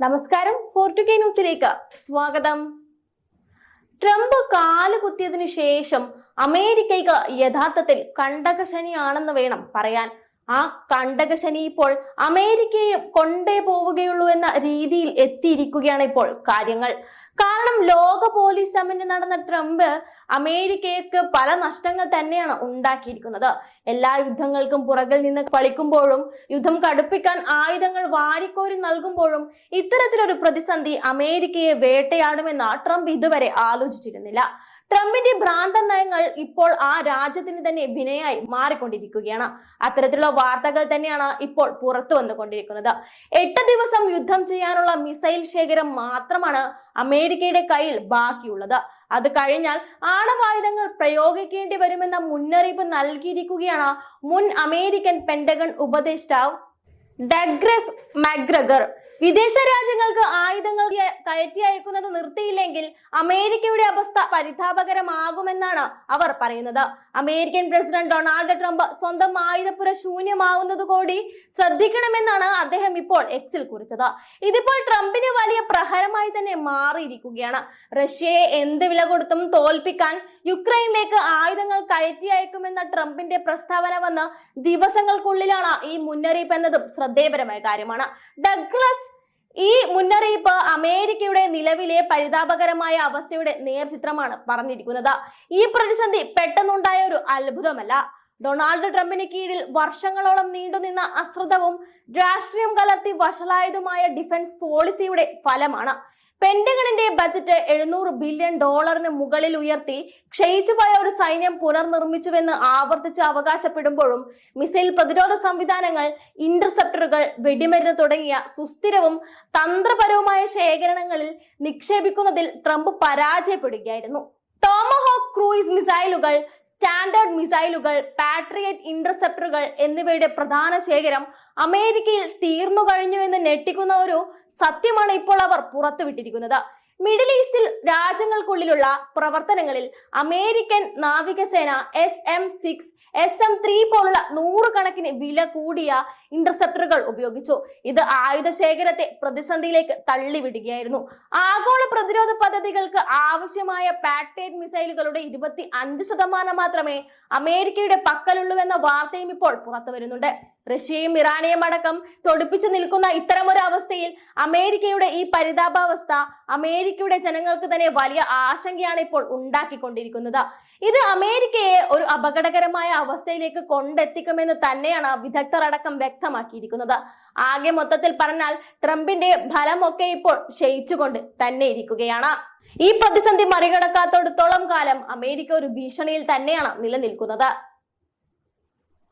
നമസ്കാരം ഫോർട്ടുകെ ന്യൂസിലേക്ക് സ്വാഗതം. ട്രംപ് കാലുകുത്തിയതിനു ശേഷം അമേരിക്കയ്ക്ക് യഥാർത്ഥത്തിൽ കണ്ടകശനിയാണെന്ന് വേണം പറയാൻ. ആ കണ്ടകശനി ഇപ്പോൾ അമേരിക്കയെ കൊണ്ടേ പോവുകയുള്ളൂ എന്ന രീതിയിൽ എത്തിയിരിക്കുകയാണ് ഇപ്പോൾ കാര്യങ്ങൾ. കാരണം ലോക പോലീസ് സമ്മിറ്റ് നടന്ന ട്രംപ് അമേരിക്കയ്ക്ക് പല നഷ്ടങ്ങൾ തന്നെയാണ് ഉണ്ടാക്കിയിരിക്കുന്നത്. എല്ലാ യുദ്ധങ്ങൾക്കും പുറകിൽ നിന്ന് കളിക്കുമ്പോഴും യുദ്ധം കടുപ്പിക്കാൻ ആയുധങ്ങൾ വാരിക്കോരി നൽകുമ്പോഴും ഇത്തരത്തിലൊരു പ്രതിസന്ധി അമേരിക്കയെ വേട്ടയാടുമെന്ന് ട്രംപ് ഇതുവരെ ആലോചിച്ചിരുന്നില്ല. ട്രംപിന്റെ ഭ്രാന്ത നയങ്ങൾ ഇപ്പോൾ ആ രാജ്യത്തിന് തന്നെ വിനയായി മാറിക്കൊണ്ടിരിക്കുകയാണ്. അത്തരത്തിലുള്ള വാർത്തകൾ തന്നെയാണ് ഇപ്പോൾ പുറത്തു വന്നുകൊണ്ടിരിക്കുന്നത്. എട്ട് ദിവസം യുദ്ധം ചെയ്യാനുള്ള മിസൈൽ ശേഖരം മാത്രമാണ് അമേരിക്കയുടെ കയ്യിൽ ബാക്കിയുള്ളത്. അത് കഴിഞ്ഞാൽ ആണവായുധങ്ങൾ പ്രയോഗിക്കേണ്ടി വരുമെന്ന മുന്നറിയിപ്പ് നൽകിയിരിക്കുകയാണ് മുൻ അമേരിക്കൻ പെന്റഗൺ ഉപദേഷ്ടാവ് ഡഗ്രസ് മഗ്രഗർ വിദേശ രാജ്യങ്ങൾക്ക് ആയുധങ്ങൾ കയറ്റി അയക്കുന്നത് നിർത്തിയില്ലെങ്കിൽ അമേരിക്കയുടെ അവസ്ഥ പരിതാപകരമാകുമെന്നാണ് അവർ പറയുന്നത്. അമേരിക്കൻ പ്രസിഡന്റ് ഡൊണാൾഡ് ട്രംപ് സ്വന്തം ആയുധപ്പുര ശൂന്യമാവുന്നത് കൂടി ശ്രദ്ധിക്കണമെന്നാണ് അദ്ദേഹം ഇപ്പോൾ എക്സിൽ കുറിച്ചത്. ഇതിപ്പോൾ ട്രംപിന് വലിയ പ്രഹരമായി തന്നെ മാറിയിരിക്കുകയാണ്. റഷ്യയെ എന്ത് വില കൊടുത്തും തോൽപ്പിക്കാൻ യുക്രൈനിലേക്ക് ആയുധങ്ങൾ കയറ്റി അയക്കുമെന്ന ട്രംപിന്റെ പ്രസ്താവന വന്ന് ദിവസങ്ങൾക്കുള്ളിലാണ് ഈ മുന്നറിയിപ്പ് എന്നതും ശ്രദ്ധേയപരമായ കാര്യമാണ്. ഡഗ്ലസ് ഈ മുന്നറിയിപ്പ് അമേരിക്കയുടെ നിലവിലെ പരിതാപകരമായ അവസ്ഥയുടെ നേർചിത്രമാണ് പറഞ്ഞിരിക്കുന്നത്. ഈ പ്രതിസന്ധി പെട്ടെന്നുണ്ടായ ഒരു അത്ഭുതമല്ല. ഡൊണാൾഡ് ട്രംപിന് കീഴിൽ വർഷങ്ങളോളം നീണ്ടുനിന്ന അശ്രദ്ധവും രാഷ്ട്രീയം കലർത്തി വഷളായതുമായ ഡിഫൻസ് പോളിസിയുടെ ഫലമാണ്. പെന്റഗണിന്റെ ബജറ്റ് എഴുന്നൂറ് ബില്യൺ ഡോളറിന് മുകളിൽ ഉയർത്തി ക്ഷയിച്ചുപോയ ഒരു സൈന്യം പുനർനിർമ്മിച്ചുവെന്ന് ആവർത്തിച്ച് അവകാശപ്പെടുമ്പോഴും മിസൈൽ പ്രതിരോധ സംവിധാനങ്ങൾ ഇന്റർസെപ്റ്ററുകൾ വെടിമരുന്ന് തുടങ്ങിയ സുസ്ഥിരവും തന്ത്രപരവുമായ ശേഖരണങ്ങളിൽ നിക്ഷേപിക്കുന്നതിൽ ട്രംപ് പരാജയപ്പെടുകയായിരുന്നു. ടോമഹോക്ക് ക്രൂയിസ് മിസൈലുകൾ സ്റ്റാൻഡേർഡ് മിസൈലുകൾ പാട്രിയറ്റ് ഇന്റർസെപ്റ്ററുകൾ എന്നിവയുടെ പ്രധാന ശേഖരം അമേരിക്കയിൽ തീർന്നു കഴിഞ്ഞുവെന്ന് ഞെട്ടിക്കുന്ന ഒരു സത്യമാണ് ഇപ്പോൾ അവർ പുറത്തുവിട്ടിരിക്കുന്നത്. മിഡിൽ ഈസ്റ്റിൽ രാജ്യങ്ങൾക്കുള്ളിലുള്ള പ്രവർത്തനങ്ങളിൽ അമേരിക്കൻ നാവികസേന S M six S M three പോലുള്ള നൂറുകണക്കിന് വില കൂടിയ ഇന്റർസെപ്റ്ററുകൾ ഉപയോഗിച്ചു. ഇത് ആയുധ ശേഖരത്തെ പ്രതിസന്ധിയിലേക്ക് തള്ളിവിടുകയായിരുന്നു. ആഗോള പ്രതിരോധ പദ്ധതികൾക്ക് ആവശ്യമായ പാറ്റേൺ മിസൈലുകളുടെ ഇരുപത്തി അഞ്ച് ശതമാനം മാത്രമേ അമേരിക്കയുടെ പക്കലുള്ളൂ എന്ന വാർത്തയും ഇപ്പോൾ പുറത്തു വരുന്നുണ്ട്. റഷ്യയും ഇറാനെയും അടക്കം തൊടുപ്പിച്ചു നിൽക്കുന്ന ഇത്തരമൊരു അവസ്ഥയിൽ അമേരിക്കയുടെ ഈ പരിതാപാവസ്ഥ അമേരിക്കയുടെ ജനങ്ങൾക്ക് തന്നെ വലിയ ആശങ്കയാണ് ഇപ്പോൾ ഉണ്ടാക്കിക്കൊണ്ടിരിക്കുന്നത്. ഇത് അമേരിക്കയെ ഒരു അപകടകരമായ അവസ്ഥയിലേക്ക് കൊണ്ടെത്തിക്കുമെന്ന് തന്നെയാണ് വിദഗ്ധർ അടക്കം വ്യക്തമാക്കിയിരിക്കുന്നത്. ആകെ മൊത്തത്തിൽ പറഞ്ഞാൽ ട്രംപിന്റെ ഫലമൊക്കെ ഇപ്പോൾ ക്ഷയിച്ചുകൊണ്ട് തന്നെ ഇരിക്കുകയാണ്. ഈ പ്രതിസന്ധി മറികടക്കാത്തടത്തോളം കാലം അമേരിക്ക ഒരു ഭീഷണിയിൽ തന്നെയാണ് നിലനിൽക്കുന്നത്.